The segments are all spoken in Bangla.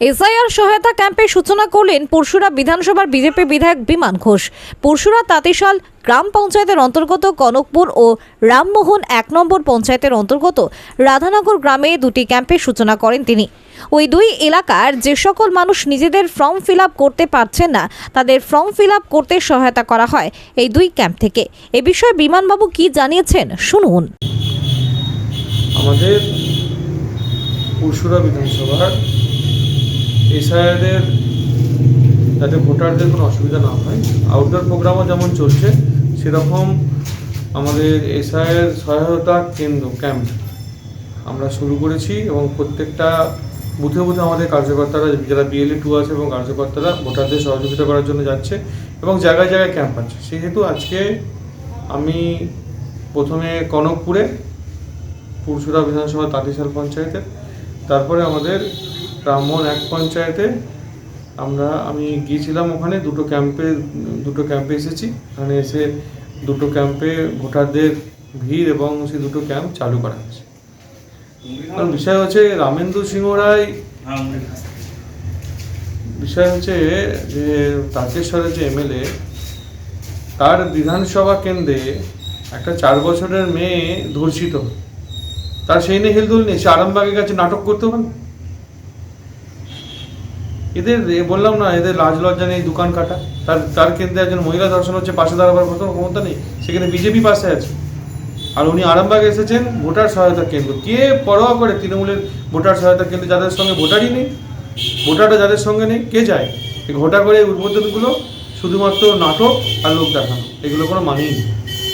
এসআইআর সহায়তা ক্যাম্পের সূচনা করলেন পরশুরা বিধানসভার বিজেপি বিধায়ক বিমান ঘোষ। পরশুরা তাঁতিশাল গ্রাম পঞ্চায়েতের অন্তর্গত কনকপুর ও রামমোহন এক নম্বর পঞ্চায়েতের অন্তর্গত রাধানগর গ্রামে দুটি ক্যাম্পের সূচনা করেন তিনি। ওই দুই এলাকার যে সকল মানুষ নিজেদের ফর্ম ফিল করতে পারছেন না, তাদের ফর্ম ফিল করতে সহায়তা করা হয় এই দুই ক্যাম্প থেকে। এ বিষয়ে বিমানবাবু কি জানিয়েছেন শুনুন। আমাদের পরশুরা বিধানসভার এসআইআরের যাতে ভোটারদের কোনো অসুবিধা না হয় আউটডোর প্রোগ্রামও যেমন চলছে, সেরকম আমাদের এসআইআর সহায়তা কেন্দ্র ক্যাম্প আমরা শুরু করেছি এবং প্রত্যেকটা বুথে বুথে আমাদের কার্যকর্তারা, যারা বিএলএ টু আছে এবং কার্যকর্তারা ভোটারদের সহযোগিতা করার জন্য যাচ্ছে এবং জায়গায় জায়গায় ক্যাম্প আছে। সেহেতু আজকে আমি প্রথমে কনকপুরে পুরসুরা বিধানসভা তাঁতিশাল পঞ্চায়েতে তারপরে আমাদের ব্রাহ্মণ এক পঞ্চায়েতে, আমরা, আমি গিয়েছিলাম ওখানে, দুটো ক্যাম্পে দুটো ক্যাম্পে এসেছি। ওখানে এসে দুটো ক্যাম্পে ভোটারদের ভিড় এবং সেই দুটো ক্যাম্প চালু করা হয়েছে। কারণ বিষয় হচ্ছে, রামেন্দ্র সিংহ রায় বিষয় হচ্ছে যে, তারকেশ্বরের যে এমএলএ, তার বিধানসভা কেন্দ্রে একটা চার বছরের মেয়ে ধর্ষিত। তার সেই নিয়ে হেলদোল নেই, সে আরামবাগের কাছে নাটক করতে না? এদের বললাম না, এদের লাজ লজ্জা নেই, দোকান কাটা। তার তার কেন্দ্রে একজন মহিলা ধর্ষণ হচ্ছে পাশে দাঁড়াবার মতো ক্ষমতা নেই, সেখানে বিজেপি পাশে আছে। আর উনি আরামবাগে এসেছেন, ভোটার সহায়তা কেন্দ্র। কে পরোয়া করে তৃণমূলের ভোটার সহায়তা কেন্দ্র যাদের সঙ্গে ভোটারই নেই, ভোটাররা যাদের সঙ্গে নেই, কে যায়? এই ঘটা করে উদ্বোধনগুলো শুধুমাত্র নাটক আর লোক দেখানো, এগুলো কোনো মানেই নেই।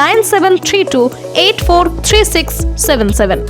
nine seven three two eight four three six seven seven